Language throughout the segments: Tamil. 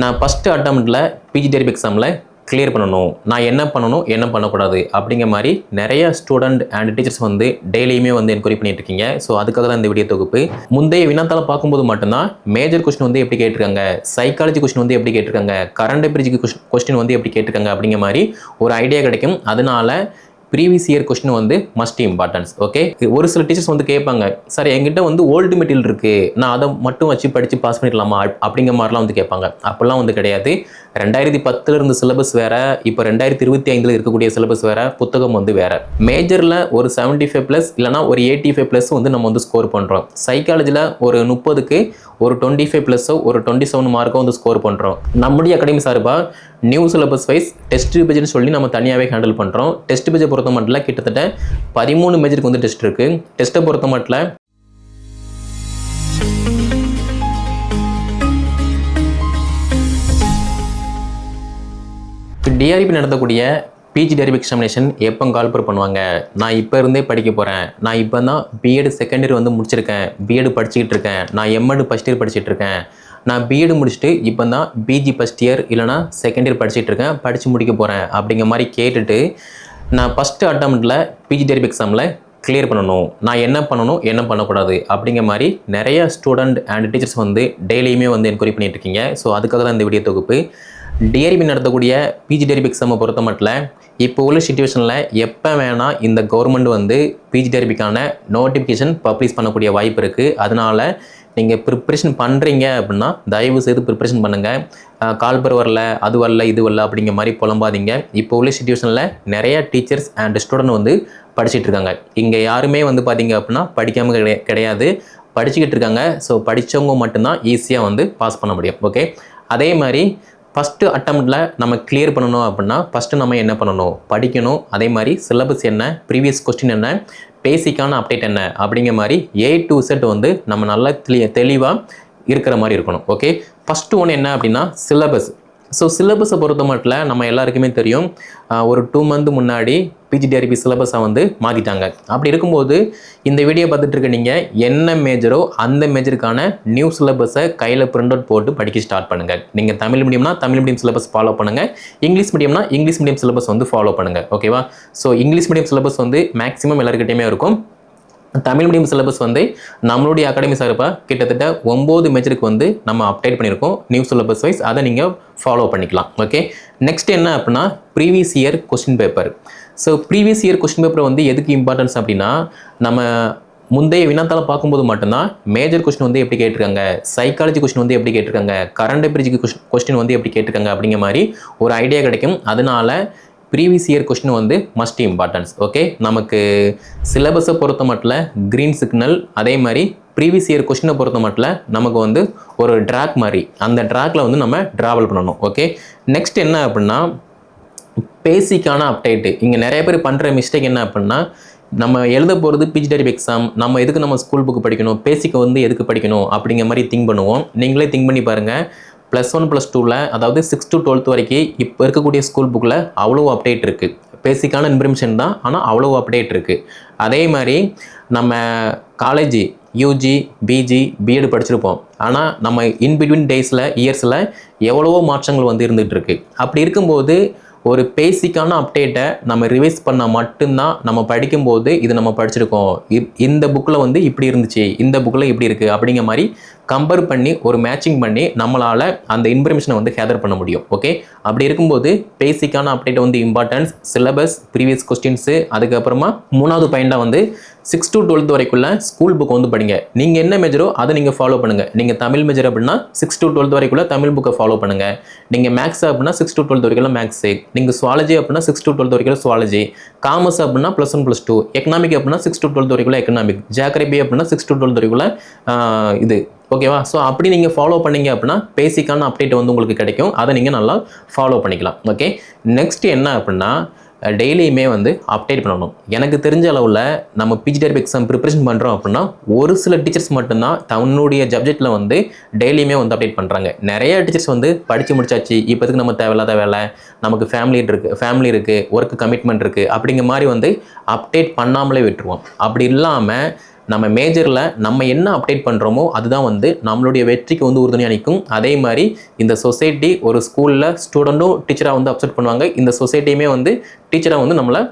நான் ஃபஸ்ட்டு அட்டம்ப்டில் பிஜி டெரிப் எக்ஸாமில் கிளியர் பண்ணணும். நான் என்ன பண்ணணும் என்ன பண்ணக்கூடாது அப்படிங்கிற மாதிரி நிறைய ஸ்டூடெண்ட் அண்ட் டீச்சர்ஸ் வந்து டெய்லியுமே வந்து என்கொயரி பண்ணிட்டு இருக்கீங்க. ஸோ அதுக்காக தான் இந்த வீடியோ தொகுப்பு. முந்தைய வினாத்தால பார்க்கும்போது மட்டும்தான் மேஜர் கொஸ்டின் வந்து எப்படி கேட்டிருக்காங்க சைக்காலஜி கொஸ்டின் வந்து எப்படி கேட்டிருக்காங்க கரண்ட் பிரிட்ஜுக்கு கொஸ்டின் வந்து எப்படி கேட்டிருக்காங்க அப்படிங்கிற மாதிரி ஒரு ஐடியா கிடைக்கும். அதனால ப்ரீவியஸ் இயர் கொஸ்டின் வந்து மஸ்ட் இம்பார்ட்டன்ஸ் ஓகே ஒரு சில டீச்சர்ஸ் வந்து கேட்பாங்க சார் என்கிட்ட வந்து ஓல்டு மெட்டீரியல் இருக்குது நான் அதை மட்டும் வச்சு படித்து பாஸ் பண்ணிடலாமா? அப்- அப்படிங்கிற மாதிரிலாம் வந்து கேட்பாங்க. அப்போல்லாம் வந்து கிடையாது. ரெண்டாயிரத்தி பத்தில் இருந்த சிலபஸ் வேற இப்போ ரெண்டாயிரத்தி இருபத்தி ஐந்தில் இருக்கக்கூடிய சிலபஸ் வேற புத்தகம் வந்து வேற. மேஜரில் ஒரு செவன்ட்டி ஃபைவ் ப்ளஸ் இல்லைனா ஒரு எயிட்டி ஃபைவ் ப்ளஸ் வந்து நம்ம வந்து ஸ்கோர் பண்ணுறோம் சைக்காலஜியில் ஒரு முப்பதுக்கு ஒரு டுவெண்ட்டி ஃபைவ் ப்ளஸோ ஒரு டுவெண்ட்டி செவன் மார்க்கோ வந்து ஸ்கோர் பண்ணுறோம் நம்முடைய அகாடமி சார்பாக நியூ சிலபஸ் வைஸ் டெஸ்ட் பேஜ்னு சொல்லி நம்ம தனியாகவே ஹேண்டில் பண்ணுறோம் டெஸ்ட் பேஜை பொறுத்த மட்டும் கிட்டத்தட்ட பதிமூணு மேஜருக்கு வந்து டெஸ்ட் இருக்குது டெஸ்ட்டை பொறுத்த மட்டும் டிஆர்பி நடத்தக்கூடிய பிஜி டெரிப் எக்ஸாமினேஷன் எப்போ கால்பர் பண்ணுவாங்க? நான் இப்போ இருந்தே படிக்க போகிறேன் நான் இப்போ தான் பிஎட் செகண்ட் இயர் வந்து முடிச்சிருக்கேன். பிஎட் படிச்சுக்கிட்டு இருக்கேன். நான் எம்எட் ஃபஸ்ட் இயர் படிச்சுட்டு இருக்கேன். நான் பிஎட் முடிச்சுட்டு இப்போ தான் பிஜி ஃபஸ்ட் இயர் இல்லைனா செகண்ட் இயர் படிச்சுட்டு இருக்கேன். படித்து முடிக்க போகிறேன் அப்படிங்கிற மாதிரி கேட்டுட்டு நான் ஃபஸ்ட்டு அட்டம்ப்டில் பிஜி டெரிப் எக்ஸாமில் கிளியர் பண்ணணும். நான் என்ன பண்ணணும் என்ன பண்ணக்கூடாது அப்படிங்கிற மாதிரி நிறைய ஸ்டூடெண்ட் அண்ட் டீச்சர்ஸ் வந்து டெய்லியுமே வந்து என்கொயரி பண்ணிட்டு இருக்கீங்க. ஸோ அதுக்காக தான் இந்த வீடியோ தொகுப்பு. டிஆர்பி நடத்தக்கூடிய பிஜி டெரிபி எக்ஸாமை பொறுத்த மட்டும் இப்போ உள்ள சுச்சுவேஷனில் எப்போ வேணால் இந்த கவர்மெண்ட் வந்து பிஜி டெரிபிக்கான நோட்டிஃபிகேஷன் பப்ளிஷ் பண்ணக்கூடிய வாய்ப்பு இருக்குது அதனால் நீங்கள் ப்ரிப்ரேஷன் பண்ணுறீங்க அப்படின்னா தயவு செய்து ப்ரிப்ரேஷன் பண்ணுங்கள் கால்பர் வரல அது வரல இது வரல அப்படிங்கிற மாதிரி புலம்பாதீங்க. இப்போ உள்ள சுச்சுவேஷனில் நிறையா டீச்சர்ஸ் அண்ட் ஸ்டூடெண்ட் வந்து படிச்சிட்டு இருக்காங்க. இங்கே யாருமே வந்து பார்த்தீங்க அப்படின்னா படிக்காமல் கிடை கிடையாது. படிச்சுக்கிட்டு இருக்காங்க. ஸோ படித்தவங்க மட்டும்தான் ஈஸியாக வந்து பாஸ் பண்ண முடியும். ஓகே அதே மாதிரி ஃபஸ்ட்டு அட்டம்ப்டில் நம்ம கிளியர் பண்ணணும் அப்படின்னா ஃபஸ்ட்டு நம்ம என்ன பண்ணணும்? படிக்கணும். அதே மாதிரி சிலபஸ் என்ன? ப்ரீவியஸ் கொஸ்டின் என்ன? பேசிக்கான அப்டேட் என்ன அப்படிங்கிற மாதிரி ஏ டு செட் வந்து நம்ம நல்லா தெளிவாக இருக்கிற மாதிரி இருக்கணும் ஓகே ஃபஸ்ட்டு ஒன்று என்ன அப்படின்னா சிலபஸ் ஸோ சிலபஸை பொறுத்த மட்டும் நம்ம எல்லாருக்குமே தெரியும் ஒரு டூ மந்த் முன்னாடி பிஜிடிஆர்பி சிலபஸை வந்து மாற்றிட்டாங்க அப்படி இருக்கும்போது இந்த வீடியோ பார்த்துட்டு இருக்க நீங்கள் என்ன மேஜரோ அந்த மேஜருக்கான நியூ சிலபஸை கையில் பிரிண்ட் அவுட் போட்டு படிக்க ஸ்டார்ட் பண்ணுங்கள் நீங்கள் தமிழ் மீடியம்னா தமிழ் மீடியம் சிலபஸ் ஃபாலோ பண்ணுங்கள் இங்கிலீஷ் மீடியம்னா இங்கிலீஷ் மீடியம் சிலபஸ் வந்து ஃபாலோ பண்ணுங்கள் ஓகேவா ஸோ இங்கிலீஷ் மீடியம் சிலபஸ் வந்து மேக்ஸிமம் எல்லாருக்கிட்டையுமே இருக்கும். தமிழ் மீடியம் சிலபஸ் வந்து நம்மளுடைய அகாடமி சார்பாக கிட்டத்தட்ட ஒம்பது மேஜருக்கு வந்து நம்ம அப்டேட் பண்ணியிருக்கோம் நியூ சிலபஸ் வைஸ் அதை நீங்கள் ஃபாலோ பண்ணிக்கலாம். ஓகே நெக்ஸ்ட் என்ன அப்படின்னா previous year question paper so previous year question paper வந்து எதுக்கு இம்பார்ட்டன்ஸ் அப்படின்னா நம்ம முந்தைய வினாத்தால பார்க்கும்போது மட்டும்தான் மேஜர் கொஸ்டின் வந்து எப்படி கேட்டிருக்காங்க சைக்காலஜி கொஸ்டின் வந்து எப்படி கேட்டிருக்காங்க கரண்ட் அஃபேர்ஜிக்கு கொஸ்டின் வந்து எப்படி கேட்டிருக்காங்க அப்படிங்கிற மாதிரி ஒரு ஐடியா கிடைக்கும். அதனால ப்ரீவியஸ் இயர் கொஸ்டின் வந்து மஸ்ட் இம்பார்ட்டன்ஸ் ஓகே நமக்கு சிலபஸை பொறுத்த மட்டும் க்ரீன் சிக்னல் அதே மாதிரி ப்ரீவியஸ் இயர் கொஷினை பொறுத்த மட்டும் நமக்கு வந்து ஒரு ட்ராக் மாதிரி அந்த ட்ராக்ல வந்து நம்ம ட்ராவல் பண்ணணும் ஓகே நெக்ஸ்ட் என்ன அப்படின்னா பேசிக்கான அப்டேட்டு இங்கே நிறைய பேர் பண்ணுற மிஸ்டேக் என்ன அப்படின்னா நம்ம எழுத போகிறது பிஜிடரி எக்ஸாம் நம்ம எதுக்கு நம்ம ஸ்கூல் புக்கு படிக்கணும் பேசிக்கை வந்து எதுக்கு படிக்கணும் அப்படிங்கிற மாதிரி திங்க் பண்ணுவோம். நீங்களே திங்க் பண்ணி பாருங்கள் ப்ளஸ் ஒன் ப்ளஸ் டூவில் அதாவது சிக்ஸ் டு டுவெல்த் வரைக்கும் இப்போ இருக்கக்கூடிய ஸ்கூல் புக்கில் அவ்வளோ அப்டேட் இருக்குது பேசிக்கான இன்ஃபர்மேஷன் தான் ஆனால் அவ்வளோ அப்டேட் இருக்குது அதே மாதிரி நம்ம காலேஜ் யூஜி பிஜி பிஎட் படிச்சிருப்போம். ஆனால் நம்ம இன் பிட்வீன் டேஸில் இயர்ஸில் எவ்வளவோ மாற்றங்கள் வந்து இருந்துகிட்டு இருக்கு. அப்படி இருக்கும்போது ஒரு பேசிக்கான அப்டேட்டை நம்ம ரிவைஸ் பண்ணால் மட்டும்தான் நம்ம படிக்கும்போது இது நம்ம படிச்சிருக்கோம். இந்த புக்கில் வந்து இப்படி இருந்துச்சு இந்த புக்கில் இப்படி இருக்குது அப்படிங்கிற மாதிரி கம்பேர் பண்ணி ஒரு மேட்சிங் பண்ணி நம்மளால் அந்த இன்ஃபர்மேஷனை வந்து கேதர் பண்ண முடியும். ஓகே அப்படி இருக்கும்போது பேசிக்கான அப்டேட் வந்து இம்பார்ட்டன்ஸ் சிலபஸ் ப்ரீவியஸ் கொஸ்டின்ஸு அதுக்கப்புறமா மூணாவது பாயிண்டாக வந்து சிக்ஸ் டு டுவெல்த் வரைக்குள்ள ஸ்கூல் புக் வந்து படிங்க. நீங்கள் என்ன மேஜரோ அதை நீங்கள் ஃபாலோ பண்ணுங்கள் நீங்கள் தமிழ் மேஜர் அப்படின்னா சிக்ஸ் டு டுவெல்த் வரைக்குள்ள தமிழ் புக்கை ஃபாலோ பண்ணுங்கள் நீங்கள் மேக்ஸ் அப்படின்னா சிக்ஸ் டு டுவெல்த் வரைக்கும் மேக்ஸு நீங்கள் சுவாலஜி அப்படின்னா சிக்ஸ் டு டுவெல்த் வரைக்கும் சுவாலஜி காமர்ஸ் அப்படின்னா plus one plus two economic அப்படின்னா சிக்ஸ் டு டுவெல்த் வரைக்குள்ள எக்கனாமிக் ஜாக்ரபி அப்படின்னா சிக்ஸ் டு டுவெல்த் வரைக்குள்ள இது ஓகேவா ஸோ அப்படி நீங்கள் ஃபாலோ பண்ணீங்க அப்படின்னா பேசிக்கான அப்டேட் வந்து உங்களுக்கு கிடைக்கும். அதை நீங்கள் நல்லா ஃபாலோ பண்ணிக்கலாம். ஓகே நெக்ஸ்ட் என்ன அப்படின்னா டெய்லியுமே வந்து அப்டேட் பண்ணணும். எனக்கு தெரிஞ்ச அளவில் நம்ம பிஜிடிஆர்பி எக்ஸாம் ப்ரிப்பரேஷன் பண்ணுறோம் அப்படின்னா ஒரு சில டீச்சர்ஸ் மட்டும்தான் தன்னுடைய சப்ஜெக்டில் வந்து டெய்லியுமே வந்து அப்டேட் பண்ணுறாங்க நிறைய டீச்சர்ஸ் வந்து படித்து முடிச்சாச்சு. இப்போதுக்கு நம்ம தேவையில்லாத வேலை நமக்கு ஃபேமிலி இருக்குது ஃபேமிலி இருக்குது ஒர்க்கு கமிட்மெண்ட் இருக்குது அப்படிங்கிற மாதிரி வந்து அப்டேட் பண்ணாமலே விட்டுருவோம். அப்படி இல்லாமல் நம்ம மேஜரில் நம்ம என்ன அப்டேட் பண்ணுறோமோ அதுதான் வந்து நம்மளுடைய வெற்றிக்கு வந்து உறுதுணையாக நிற்கும். அதே மாதிரி இந்த சொசைட்டி ஒரு ஸ்கூலில் ஸ்டூடெண்ட்டும் டீச்சராக வந்து அப்செட் பண்ணுவாங்க. இந்த சொசைட்டியுமே வந்து டீச்சராக வந்து நம்மளை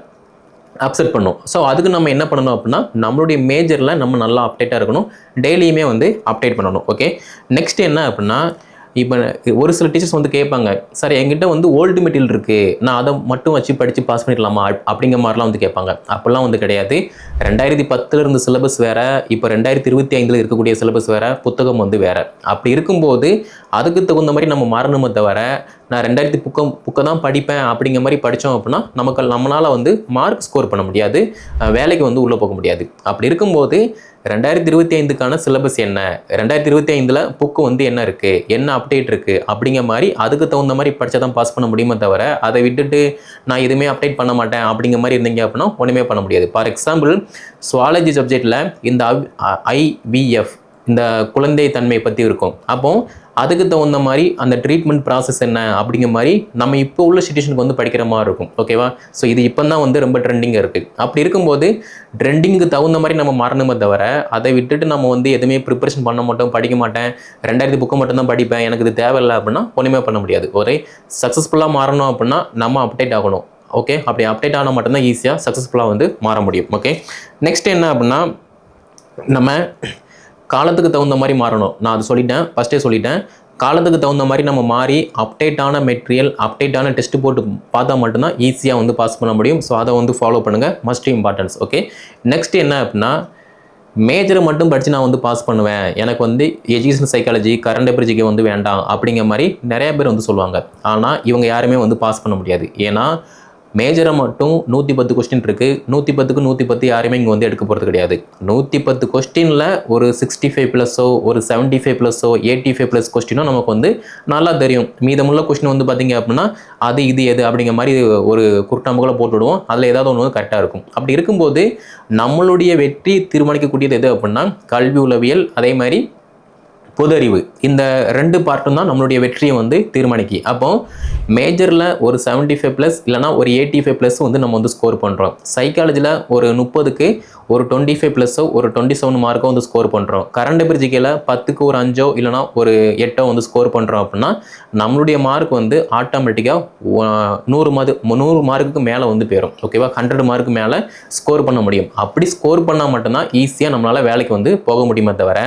அப்செட் பண்ணும். ஸோ அதுக்கு நம்ம என்ன பண்ணணும் அப்படின்னா நம்மளுடைய மேஜரில் நம்ம நல்லா அப்டேட்டாக இருக்கணும். டெய்லியுமே வந்து அப்டேட் பண்ணணும். ஓகே நெக்ஸ்ட் என்ன அப்படின்னா இப்போ ஒரு சில டீச்சர்ஸ் வந்து கேட்பாங்க சார் என்கிட்ட வந்து ஓல்டு மெட்டீரியல் இருக்குது நான் அதை மட்டும் வச்சு படித்து பாஸ் பண்ணிடலாமா அப்படிங்கிற மாதிரிலாம் வந்து கேட்பாங்க. அப்போல்லாம் வந்து கிடையாது. ரெண்டாயிரத்தி பத்தில் இருந்த சிலபஸ் வேறு இப்போ ரெண்டாயிரத்தி இருபத்தி ஐந்தில் இருக்கக்கூடிய சிலபஸ் வேறு புத்தகம் வந்து வேறு. அப்படி இருக்கும்போது அதுக்கு தகுந்த மாதிரி நம்ம மாறணுமே தவிர நான் ரெண்டாயிரத்தி புக்கம் புக்கை தான் படிப்பேன் அப்படிங்கிற மாதிரி படித்தோம் அப்படின்னா நமக்கு நம்மளால் வந்து மார்க் ஸ்கோர் பண்ண முடியாது. வேலைக்கு வந்து உள்ளே போக முடியாது. அப்படி இருக்கும்போது ரெண்டாயிரத்தி இருபத்தி ஐந்துக்கான சிலபஸ் என்ன? ரெண்டாயிரத்தி இருபத்தி ஐந்தில் புக்கு வந்து என்ன இருக்குது என்ன அப்டேட் இருக்குது அப்படிங்கிற மாதிரி அதுக்கு தகுந்த மாதிரி படித்தா தான் பாஸ் பண்ண முடியுமே தவிர அதை விட்டுட்டு நான் எதுவுமே அப்டேட் பண்ண மாட்டேன் அப்படிங்கிற மாதிரி இருந்தீங்க அப்படின்னா ஒன்றுமே பண்ண முடியாது. ஃபார் எக்ஸாம்பிள் சுவாலஜி சப்ஜெக்டில் இந்த ஐவிஎஃப் இந்த குழந்தை தன்மை பற்றி இருக்கும். அப்போது அதுக்கு தகுந்த மாதிரி அந்த ட்ரீட்மெண்ட் ப்ராசஸ் என்ன அப்படிங்கிற மாதிரி நம்ம இப்போ உள்ள சுச்சுவேஷனுக்கு வந்து படிக்கிற மாதிரி இருக்கும். ஓகேவா ஸோ இது இப்போ தான் வந்து ரொம்ப ட்ரெண்டிங்காக இருக்குது அப்படி இருக்கும்போது ட்ரெண்டிங்க்கு தகுந்த மாதிரி நம்ம மாறணுமே தவிர அதை விட்டுட்டு நம்ம வந்து எதுவுமே ப்ரிப்பரேஷன் பண்ண மாட்டோம் படிக்க மாட்டேன். ரெண்டாயிரத்து புக்கு மட்டும் தான் படிப்பேன். எனக்கு இது தேவையில்லை அப்படின்னா ஒன்றுமே பண்ண முடியாது. ஒரே சக்ஸஸ்ஃபுல்லாக மாறணும் அப்படின்னா நம்ம அப்டேட் ஆகணும். ஓகே அப்படி அப்டேட் ஆனால் மட்டும்தான் ஈஸியாக சக்ஸஸ்ஃபுல்லாக வந்து மாற முடியும். ஓகே நெக்ஸ்ட் என்ன அப்படின்னா நம்ம காலத்துக்கு தகுந்த மாதிரி மாறணும். நான் அது சொல்லிட்டேன். ஃபஸ்ட்டே சொல்லிட்டேன். காலத்துக்கு தகுந்த மாதிரி நம்ம மாறி அப்டேட்டான மெட்டீரியல் அப்டேட்டான டெஸ்ட் போட்டு பார்த்தா மட்டும்தான் ஈஸியாக வந்து பாஸ் பண்ண முடியும். ஸோ அதை வந்து ஃபாலோ பண்ணுங்கள் மஸ்ட் இம்பார்ட்டன்ஸ் ஓகே நெக்ஸ்ட் என்ன அப்படின்னா மேஜரை மட்டும் படித்து நான் வந்து பாஸ் பண்ணுவேன். எனக்கு வந்து எஜுகேஷன் சைக்காலஜி கரண்ட் அஃபேர்ஜிக்கு வந்து வேண்டாம். அப்படிங்கிற மாதிரி நிறைய பேர் வந்து சொல்லுவாங்க. ஆனால் இவங்க யாருமே வந்து பாஸ் பண்ண முடியாது. ஏன்னா மேஜரை மட்டும் நூற்றி பத்து கொஸ்டின் இருக்குது நூற்றி பத்துக்கு நூற்றி பத்து யாருமே இங்கே வந்து எடுக்க போகிறது கிடையாது. நூற்றி பத்து கொஸ்டினில் ஒரு சிக்ஸ்டி ஃபைவ் ப்ளஸ்ஸோ ஒரு செவன்ட்டி ஃபைவ் ப்ளஸ்ஸோ எயிட்டி ஃபைவ் ப்ளஸ் கொஸ்டினோ நமக்கு வந்து நல்லா தெரியும். மீதமுள்ள கொஸ்டின் வந்து பார்த்திங்க அப்படின்னா அது இது எது அப்படிங்கிற மாதிரி ஒரு குருட்டாம்புகளை போட்டுவிடுவோம் அதில் ஏதாவது ஒன்று வந்து கரெக்டாக இருக்கும். அப்படி இருக்கும்போது நம்மளுடைய வெற்றி தீர்மானிக்கக்கூடியது எது அப்படின்னா கல்வி உளவியல் அதே மாதிரி பொது அறிவு. இந்த ரெண்டு பார்ட்டும் தான் நம்மளுடைய வெற்றியை வந்து தீர்மானிக்கு. அப்போ மேஜரில் ஒரு 75 ஃபைவ் ப்ளஸ் இல்லைனா ஒரு எயிட்டி ஃபைவ் ப்ளஸ் வந்து நம்ம வந்து ஸ்கோர் பண்ணுறோம் சைக்காலஜியில் ஒரு முப்பதுக்கு ஒரு டுவெண்ட்டி ஃபைவ் ப்ளஸோ ஒரு டுவெண்ட்டி செவன் மார்க்கோ வந்து ஸ்கோர் பண்ணுறோம் கரண்ட் பிரிஜிக்கையில் பத்துக்கு ஒரு அஞ்சோ இல்லைனா ஒரு எட்டோ வந்து ஸ்கோர் பண்ணுறோம் அப்படின்னா நம்மளுடைய மார்க் வந்து ஆட்டோமேட்டிக்காக நூறு மாது நூறு மார்க்குக்கு மேலே வந்து போயிடும் ஓகேவா ஹண்ட்ரட் மார்க்கு மேலே ஸ்கோர் பண்ண முடியும். அப்படி ஸ்கோர் பண்ணால் மட்டும்தான் ஈஸியாக நம்மளால் வேலைக்கு வந்து போக முடியுமே தவிர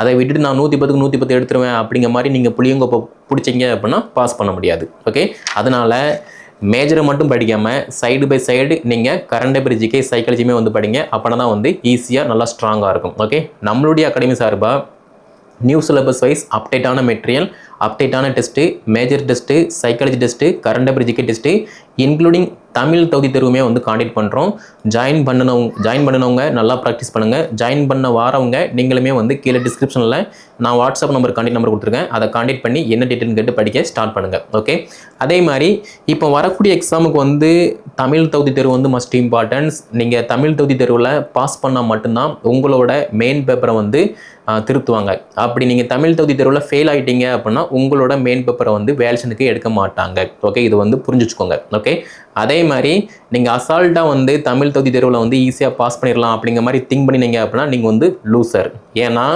அதை விட்டுட்டு நான் நூற்றி பத்துக்கு நூற்றி பத்து எடுத்துருவேன் அப்படிங்கிற மாதிரி நீங்கள் புளியங்கோப்பை பிடிச்சிங்க அப்படின்னா பாஸ் பண்ண முடியாது. ஓகே அதனால் மேஜரை மட்டும் படிக்காமல் சைடு பை சைடு நீங்கள் கரண்ட் அஃபேர் ஜிகே சைக்காலஜியுமே வந்து படிங்க. அப்போனா தான் வந்து ஈஸியாக நல்லா ஸ்ட்ராங்காக இருக்கும். ஓகே நம்மளுடைய அகாடமி சார்பாக நியூ சிலபஸ் வைஸ் அப்டேட்டான material அப்டேட்டான test major test psychology test current affair GK test including Tamil தகுதி தேர்வுமே வந்து காண்டக்ட் பண்ணுறோம் ஜாயின் பண்ணனவங்க ஜாயின் பண்ணினவங்க நல்லா ப்ராக்டிஸ் பண்ணுங்கள் ஜாயின் பண்ண வாரவங்க நீங்களுமே வந்து கீழே டிஸ்கிரிப்ஷனில் நான் வாட்ஸ்அப் நம்பர் கான்டெக்ட் நம்பர் கொடுத்துருக்கேன். அதை காண்டக்ட் பண்ணி என்ன டீட்டெயில் கேட்டு படிக்க ஸ்டார்ட் பண்ணுங்கள் ஓகே அதே மாதிரி இப்போ வரக்கூடிய எக்ஸாமுக்கு வந்து தமிழ் தகுதி தேர்வு வந்து மஸ்ட் இம்பார்ட்டன்ஸ் நீங்கள் தமிழ் தகுதி தேர்வில் பாஸ் பண்ணால் மட்டும்தான் உங்களோட மெயின் பேப்பரை வந்து திருத்துவாங்க. அப்படி நீங்கள் தமிழ் தகுதி தேர்வில் ஃபெயில் ஆகிட்டீங்க அப்படின்னா உங்களோட மெயின் பேப்பரை வந்து வேல்ஷனுக்கு எடுக்க மாட்டாங்க. ஓகே இது வந்து புரிஞ்சு வச்சுக்கோங்க ஓகே ஓகே? அதே மாதிரி நீங்கள் அசால்ட்டாக வந்து தமிழ் தொகுதி தேர்வில் வந்து ஈஸியாக பாஸ் பண்ணிடலாம் அப்படிங்கிற மாதிரி திங்க் பண்ணினீங்க அப்படின்னா நீங்கள் வந்து லூசர் ஏன்னா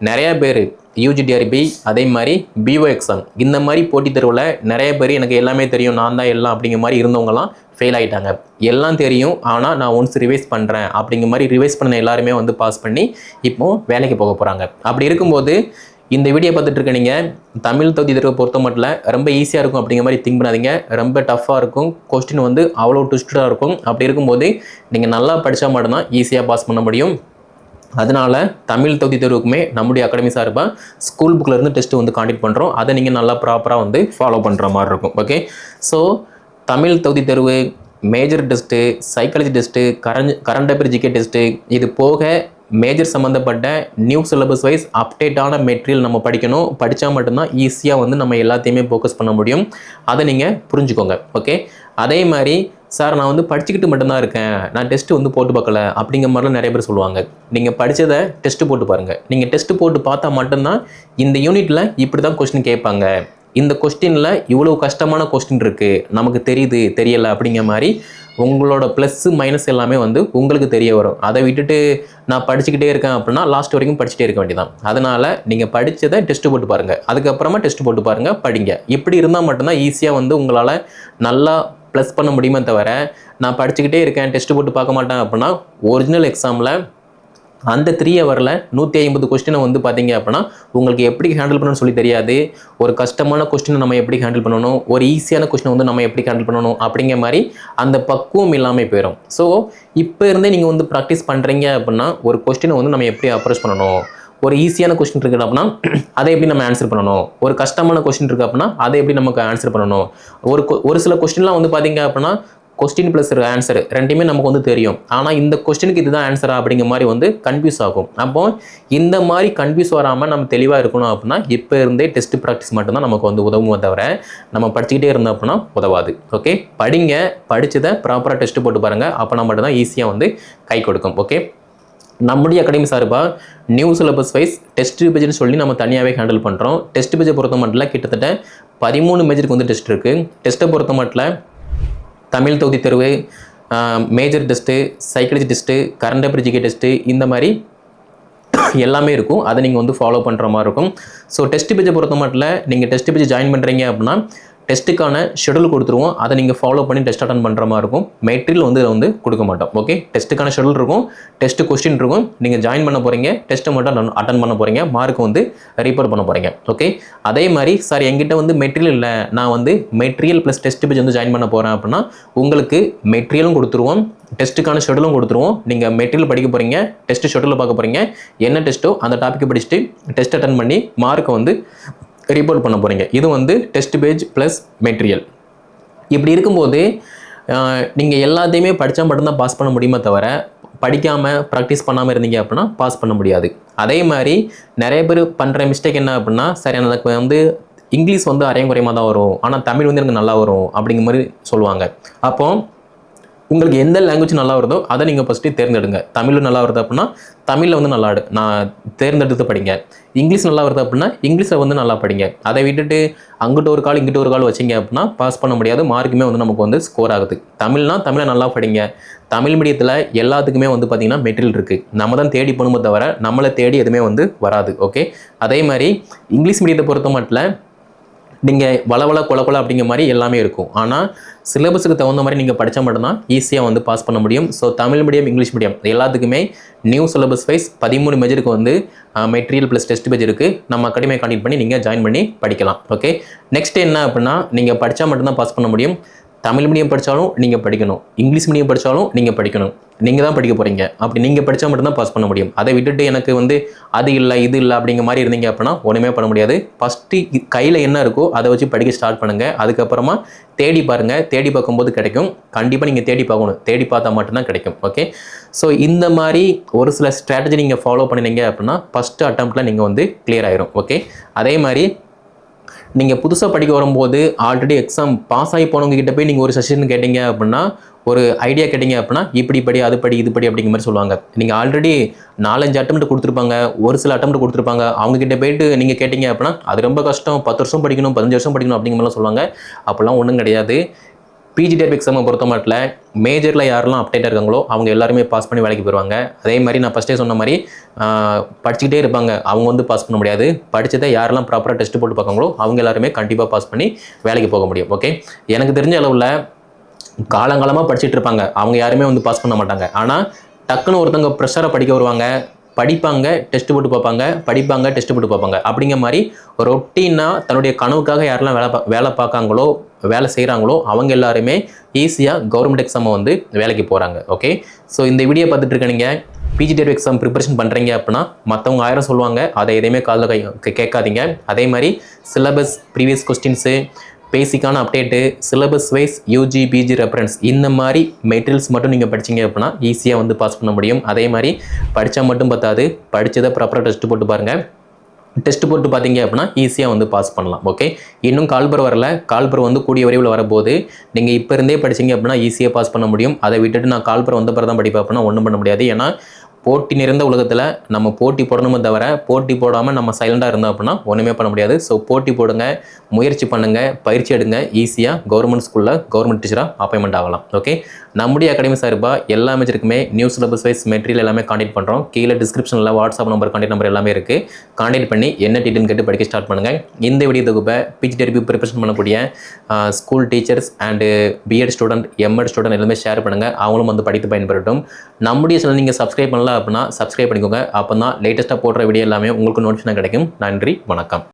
நிறைய பேர் யூஜிடிஆர்பி அதே மாதிரி பிஓ எக்ஸாம் இந்த மாதிரி போட்டித் தேர்வில் நிறைய பேர் எனக்கு எல்லாமே தெரியும் நான் தான் எல்லாம் அப்படிங்கிற மாதிரி இருந்தவங்கலாம் ஃபெயில் ஆகிட்டாங்க எல்லாம் தெரியும் ஆனால் நான் ஒன்ஸ் ரிவைஸ் பண்ணுறேன் அப்படிங்கிற மாதிரி ரிவைஸ் பண்ண எல்லாருமே வந்து பாஸ் பண்ணி இப்போது வேலைக்கு போக போகிறாங்க அப்படி இருக்கும்போது இந்த வீடியோ பார்த்துட்டு இருக்க நீங்கள் தமிழ் தகுதி தேர்வை பொறுத்த மட்டும் ரொம்ப ஈஸியாக இருக்கும் அப்படிங்கிற மாதிரி திங்க் பண்ணாதீங்க. ரொம்ப டஃப்பாக இருக்கும். கொஸ்டின் வந்து அவ்வளோ ட்விஸ்டாக இருக்கும். அப்படி இருக்கும்போது நீங்கள் நல்லா படித்தா மட்டும்தான் ஈஸியாக பாஸ் பண்ண முடியும். அதனால தமிழ் தகுதி தேர்வுக்குமே நம்முடைய அகாடமி சார்பாக ஸ்கூல் புக்கிலேருந்து டெஸ்ட்டு வந்து காண்டக்ட் பண்ணுறோம் அதை நீங்கள் நல்லா ப்ராப்பராக வந்து ஃபாலோ பண்ணுற மாதிரி இருக்கும். ஓகே ஸோ தமிழ் தகுதி தேர்வு major test psychology test current current affair GK test இது போக மேஜர் சம்மந்தப்பட்ட நியூ சிலபஸ் வைஸ் அப்டேட்டான மெட்டீரியல் நம்ம படிக்கணும். படித்தா மட்டும்தான் ஈஸியாக வந்து நம்ம எல்லாத்தையுமே ஃபோக்கஸ் பண்ண முடியும். அதை நீங்கள் புரிஞ்சுக்கோங்க ஓகே அதே மாதிரி சார் நான் வந்து படிச்சுக்கிட்டு மட்டும்தான் இருக்கேன். நான் டெஸ்ட்டு வந்து போட்டு பார்க்கல. அப்படிங்கிற மாதிரிலாம் நிறைய பேர் சொல்லுவாங்க. நீங்கள் படித்ததை டெஸ்ட்டு போட்டு பாருங்கள் நீங்கள் டெஸ்ட்டு போட்டு பார்த்தா மட்டும்தான் இந்த யூனிட்டில் இப்படி தான் கொஸ்டின் கேட்பாங்க. இந்த கொஸ்டினில் இவ்வளோ கஷ்டமான கொஸ்டின் இருக்குது நமக்கு தெரியுது தெரியலை அப்படிங்கிற மாதிரி உங்களோட ப்ளஸ்ஸு மைனஸ் எல்லாமே வந்து உங்களுக்கு தெரிய வரும். அதை விட்டுட்டு நான் படிச்சுக்கிட்டே இருக்கேன் அப்படின்னா லாஸ்ட் வரைக்கும் படிச்சுட்டே இருக்க வேண்டியதான் அதனால் நீங்கள் படித்ததை டெஸ்ட்டு போட்டு பாருங்கள் அதுக்கப்புறமா டெஸ்ட் போட்டு பாருங்கள் படிங்க. இப்படி இருந்தால் மட்டும்தான் ஈஸியாக வந்து உங்களால் நல்லா ப்ளஸ் பண்ண முடியுமே தவிர நான் படிச்சுக்கிட்டே இருக்கேன் டெஸ்ட் போட்டு பார்க்க மாட்டேன் அப்படின்னா ஒரிஜினல் எக்ஸாமில் அந்த த்ரீ ஹவரில் நூற்றி ஐம்பது கொஸ்டினை வந்து பார்த்தீங்க அப்படின்னா உங்களுக்கு எப்படி ஹேண்டில் பண்ணணும்னு சொல்லி தெரியாது. ஒரு கஷ்டமான கொஸ்டினை நம்ம எப்படி ஹேண்டில் பண்ணணும்? ஒரு ஈஸியான கொஸ்டினை வந்து நம்ம எப்படி ஹேண்டில் பண்ணணும்? அப்படிங்கிற மாதிரி அந்த பக்குவம் இல்லாமல் போயிடும் ஸோ இப்போ இருந்தே நீங்கள் வந்து ப்ராக்டிஸ் பண்ணுறீங்க அப்படின்னா ஒரு கொஸ்டினை வந்து நம்ம எப்படி அப்ரோச் பண்ணணும்? ஒரு ஈஸியான கொஸ்டின் இருக்குது அப்படின்னா அதை எப்படி நம்ம ஆன்சர் பண்ணணும்? ஒரு கஷ்டமான கொஸ்டின் இருக்குது அப்படின்னா அதை எப்படி நமக்கு ஆன்சர் பண்ணணும்? ஒரு கொ- ஒரு சில கொஸ்டின்லாம் வந்து பார்த்தீங்க அப்படின்னா கொஸ்டின் ப்ளஸ் ஆன்சர் ரெண்டுமே நமக்கு வந்து தெரியும். ஆனால் இந்த கொஸ்டினுக்கு இதுதான் ஆன்சரா அப்படிங்கிற மாதிரி வந்து கன்ஃபியூஸ் ஆகும். அப்போ இந்த மாதிரி கன்ஃபியூஸ் வராமல் நம்ம தெளிவாக இருக்கணும் அப்படின்னா இப்போ இருந்தே டெஸ்ட் ப்ராக்டிஸ் மட்டும்தான் நமக்கு வந்து உதவுமே தவிர நம்ம படிச்சுக்கிட்டே இருந்தோம் அப்படின்னா உதவாது. ஓகே படிங்க படிச்சதை ப்ராப்பராக டெஸ்ட் போட்டு பாருங்கள் அப்போனா மட்டும்தான் ஈஸியாக வந்து கை கொடுக்கும். ஓகே நம்முடைய அகாடமி சார்பாக நியூ சிலபஸ் வைஸ் டெஸ்ட் பேஜ்னு சொல்லி நம்ம தனியாகவே ஹேண்டில் பண்ணுறோம் டெஸ்ட் பேஜை பொறுத்த மட்டும் கிட்டத்தட்ட பதிமூணு மேஜருக்கு வந்து டெஸ்ட் இருக்குது டெஸ்ட்டை பொறுத்த மட்டும் தமிழ் தொகுதி தேர்வு major test psychology test current affair GK test இந்த மாதிரி எல்லாமே இருக்கும். அதை நீங்கள் வந்து ஃபாலோ பண்ணுற மாதிரி இருக்கும். ஸோ டெஸ்ட் பேஜை பொறுத்த மட்டும் நீங்கள் டெஸ்ட் பேஜ் ஜாயின் பண்ணுறீங்க அப்படின்னா டெஸ்ட்டுக்கான ஷெடியூல் கொடுத்துருவோம். அதை நீங்கள் ஃபாலோ பண்ணி டெஸ்ட் அட்டன் பண்ணுற மாதிரி இருக்கும். மெட்ரியல் வந்து வந்து கொடுக்க மாட்டோம். ஓகே டெஸ்ட்டுக்கான ஷெடியூல் இருக்கும். டெஸ்ட் கொஸ்டின் இருக்கும். நீங்கள் ஜாயின் பண்ண போகிறீங்க டெஸ்ட்டை மட்டும் அட்டன் பண்ண போகிறீங்க மார்க் வந்து ரிப்போர்ட் பண்ண போகிறீங்க ஓகே அதே மாதிரி சார் எங்கிட்ட வந்து மெட்டீரியல் இல்லை. நான் வந்து மெட்டீரியல் ப்ளஸ் டெஸ்ட் பேஜ் வந்து ஜாயின் பண்ண போகிறேன் அப்படின்னா உங்களுக்கு மெட்டீரியலும் கொடுத்துருவோம். டெஸ்ட்டுக்கான ஷெடியூலும் கொடுத்துருவோம். நீங்கள் மெட்டீரியல் படிக்க போகிறீங்க டெஸ்ட் ஷெடியூலில் பார்க்க போகிறீங்க என்ன டெஸ்ட்டோ அந்த டாப்பிக்கை படிச்சுட்டு டெஸ்ட் அட்டன் பண்ணி மார்க்கை வந்து ரிப்போர்ட் பண்ண போகிறீங்க இது வந்து டெஸ்ட் பேஜ் ப்ளஸ் மெட்டீரியல் இப்படி இருக்கும்போது நீங்கள் எல்லாத்தையுமே படித்தா மட்டும்தான் பாஸ் பண்ண முடியுமே தவிர படிக்காமல் ப்ராக்டிஸ் பண்ணாமல் இருந்தீங்க அப்படின்னா பாஸ் பண்ண முடியாது. அதே மாதிரி நிறைய பேர் பண்ணுற மிஸ்டேக் என்ன அப்படின்னா சரி எனக்கு வந்து இங்கிலீஷ் வந்து அரையும் குறையமாக தான் வரும். ஆனால் தமிழ் வந்து எனக்கு நல்லா வரும். அப்படிங்கிற மாதிரி சொல்லுவாங்க. அப்போது உங்களுக்கு எந்த லாங்குவேஜ் நல்லா வருதோ அதை நீங்கள் ஃபஸ்ட்டு தேர்ந்தெடுங்க. தமிழ் நல்லா வருது அப்படின்னா தமிழில் வந்து நல்லா நான் தேர்ந்தெடுத்து படிங்க. இங்கிலீஷ் நல்லா வருது அப்படின்னா இங்கிலீஷில் வந்து நல்லா படிங்க. அதை விட்டுட்டு அங்கிட்ட ஒரு கால் இங்கிட்ட ஒரு கால் வச்சிங்க அப்படின்னா பாஸ் பண்ண முடியாது. மார்க்குமே வந்து நமக்கு வந்து ஸ்கோர் ஆகுது. தமிழ்னா தமிழை நல்லா படிங்க. தமிழ் மீடியத்தில் எல்லாத்துக்குமே வந்து பார்த்திங்கன்னா மெட்டீரியல் இருக்குது நம்ம தான் தேடி பண்ணுமே தவிர நம்மளை தேடி எதுவுமே வந்து வராது. ஓகே அதே மாதிரி இங்கிலீஷ் மீடியத்தை பொறுத்த மட்டும் நீங்கள் வளவள கொல கொல அப்படிங்கிற மாதிரி எல்லாமே இருக்கும். ஆனால் சிலபஸுக்கு தகுந்த மாதிரி நீங்கள் படித்தா மட்டும்தான் ஈஸியாக வந்து பாஸ் பண்ண முடியும். So Tamil medium English medium எல்லாத்துக்குமே நியூ சிலபஸ் வைஸ் பதிமூணு மெஜருக்கு வந்து மெட்டீரியல் ப்ளஸ் டெஸ்ட் பேஜ் இருக்குது நம்ம அகாடமியை கான்டெக்ட் பண்ணி நீங்கள் ஜாயின் பண்ணி படிக்கலாம். ஓகே நெக்ஸ்ட் என்ன அப்படின்னா நீங்கள் படித்தா மட்டும்தான் பாஸ் பண்ண முடியும். தமிழ் மீடியம் படித்தாலும் நீங்கள் படிக்கணும். இங்கிலீஷ் மீடியம் படித்தாலும் நீங்கள் படிக்கணும். நீங்கள் தான் படிக்க போகிறீங்க அப்படி நீங்கள் படித்தா மட்டும்தான் பாஸ் பண்ண முடியும். அதை விட்டுட்டு எனக்கு வந்து அது இல்லை இது இல்லை அப்படிங்கிற மாதிரி இருந்தீங்க அப்படின்னா ஒன்றுமே பண்ண முடியாது. ஃபஸ்ட்டு கையில் என்ன இருக்கோ அதை வச்சு படிக்க ஸ்டார்ட் பண்ணுங்கள் அதுக்கப்புறமா தேடி பாருங்கள் தேடி பார்க்கும்போது கிடைக்கும். கண்டிப்பாக நீங்கள் தேடி பார்க்கணும். தேடி பார்த்தா மட்டும்தான் கிடைக்கும். ஓகே ஸோ இந்த மாதிரி ஒரு சில ஸ்ட்ராட்டஜி நீங்கள் ஃபாலோ பண்ணினீங்க அப்படின்னா ஃபஸ்ட்டு அட்டம்ப்டில் நீங்கள் வந்து கிளியர் ஆயிரும். ஓகே அதே மாதிரி நீங்கள் புதுசாக படிக்க வரும்போது ஆல்ரெடி எக்ஸாம் பாஸ் ஆகி போனவங்க கிட்ட போய் நீங்கள் ஒரு செஷன் கேட்டீங்க அப்படின்னா ஒரு ஐடியா கேட்டீங்க அப்படின்னா இப்படி படி அது படி இது படி அப்படிங்கிற மாதிரி சொல்லுவாங்க. நீங்கள் ஆல்ரெடி நாலஞ்சு அட்டம் கொடுத்துருப்பாங்க ஒரு சில அட்டம் கொடுத்துருப்பாங்க. அவங்கக்கிட்ட போயிட்டு நீங்கள் கேட்டீங்க அப்படின்னா அது ரொம்ப கஷ்டம். பத்து வருஷம் படிக்கணும் பதினஞ்சு வருஷம் படிக்கணும் அப்படிங்கிற மாதிரிலாம் சொல்லுவாங்க. அப்போல்லாம் ஒன்றும் கிடையாது. பிஜி பிஜிடிஆர் எக்ஸாமை பொறுத்த மட்டும் மேஜரில் யாரெல்லாம் அப்டேட்டாக இருக்காங்களோ அவங்க எல்லாருமே பாஸ் பண்ணி வேலைக்கு போயிடுவாங்க அதே மாதிரி நான் ஃபஸ்ட்டே சொன்ன மாதிரி படிச்சுக்கிட்டே இருப்பாங்க. அவங்க வந்து பாஸ் பண்ண முடியாது. படித்ததை யாரெல்லாம் ப்ராப்பராக டெஸ்ட் போட்டு பார்க்காங்களோ அவங்க எல்லாருமே கண்டிப்பாக பாஸ் பண்ணி வேலைக்கு போக முடியும். ஓகே எனக்கு தெரிஞ்ச அளவில் காலங்காலமாக படிச்சுட்டு இருப்பாங்க. அவங்க யாருமே வந்து பாஸ் பண்ண மாட்டாங்க. ஆனால் டக்குன்னு ஒருத்தவங்க ப்ரெஷராக படிக்க வருவாங்க. படிப்பாங்க டெஸ்ட் போட்டு பார்ப்பாங்க. படிப்பாங்க டெஸ்ட் போட்டு பார்ப்பாங்க. அப்படிங்கிற மாதிரி ரொட்டீனாக தன்னுடைய கனவுக்காக யாரெல்லாம் வேலை பா வேலை பார்க்காங்களோ வேலை செய்கிறாங்களோ அவங்க எல்லாருமே ஈஸியாக கவர்மெண்ட் எக்ஸாமை வந்து வேலைக்கு போகிறாங்க ஓகே ஸோ இந்த வீடியோ பார்த்துட்டு இருக்க நீங்கள் எக்ஸாம் ப்ரிப்பரேஷன் பண்ணுறீங்க அப்படின்னா மற்றவங்க ஆயிரம் சொல்லுவாங்க அதை எதையுமே காதில் கை கேட்காதீங்க. அதே மாதிரி சிலபஸ் ப்ரீவியஸ் கொஸ்டின்ஸு பேசிக்கான update syllabus wise UG PG reference இந்த மாதிரி மெட்டீரியல்ஸ் மட்டும் நீங்கள் படிச்சீங்க அப்படின்னா ஈஸியாக வந்து பாஸ் பண்ண முடியும். அதே மாதிரி படித்தா மட்டும் பத்தாது படித்ததை ப்ராப்பராக டெஸ்ட் போட்டு பாருங்கள் டெஸ்ட் போட்டு பார்த்தீங்க அப்படின்னா ஈஸியாக வந்து பாஸ் பண்ணலாம். ஓகே இன்னும் கால்பர் வரல. கால்பர் வந்து கூடிய விரைவில் வரபோது நீங்கள் இப்போ இருந்தே படிச்சீங்க அப்படின்னா ஈஸியாக பாஸ் பண்ண முடியும். அதை விட்டுட்டு நான் கால்பர் வந்த பிறகு தான் படிப்பேன் அப்படின்னா ஒன்றும் பண்ண முடியாது. ஏன்னா போட்டி நிறைந்த உலகத்தில் நம்ம போட்டி போடணுமே தவிர போட்டி போடாமல் நம்ம சைலண்டாக இருந்தோம் அப்படின்னா ஒன்றுமே பண்ண முடியாது. ஸோ போட்டி போடுங்க முயற்சி பண்ணுங்கள் பயிற்சி எடுங்க ஈஸியாக கவர்மெண்ட் ஸ்கூலில் கவர்மெண்ட் டீச்சராக அப்பாயின்மெண்ட் ஆகலாம். ஓகே நம்முடைய அகாடமி சார்பாக எல்லா மேஜருக்குமே நியூ சிலபஸ் வைஸ் மெட்டீரியல் எல்லாமே காண்டக்ட் பண்ணுறோம் கீழே டிஸ்கிரிப்ஷனில் வாட்ஸ்அப் நம்பர் காண்டாக்ட் நம்பர் எல்லாமே இருக்குது காண்டக்ட் பண்ணி என்ன டீட்டெயில் கேட்டு படிக்க ஸ்டார்ட் பண்ணுங்கள் இந்த வீடியோ தொகுப்பை பிஜி டெரிபி ப்ரிப்பரேஷன் பண்ணக்கூடிய school teachers and BEd student MEd student எல்லாமே ஷேர் பண்ணுங்கள் அவங்களும் வந்து படித்து பயன்பெறட்டும். நம்முடைய சேனல் நீங்கள் சப்ஸ்கிரைப் பண்ணல அப்படின்னா சப்ஸ்கிரைப் பண்ணிக்கோங்க. அப்போ தான் லேட்டஸ்ட்டாக போடுற வீடியோ எல்லாமே உங்களுக்கு நோட்டிஃபிகேஷன் கிடைக்கும். நன்றி வணக்கம்.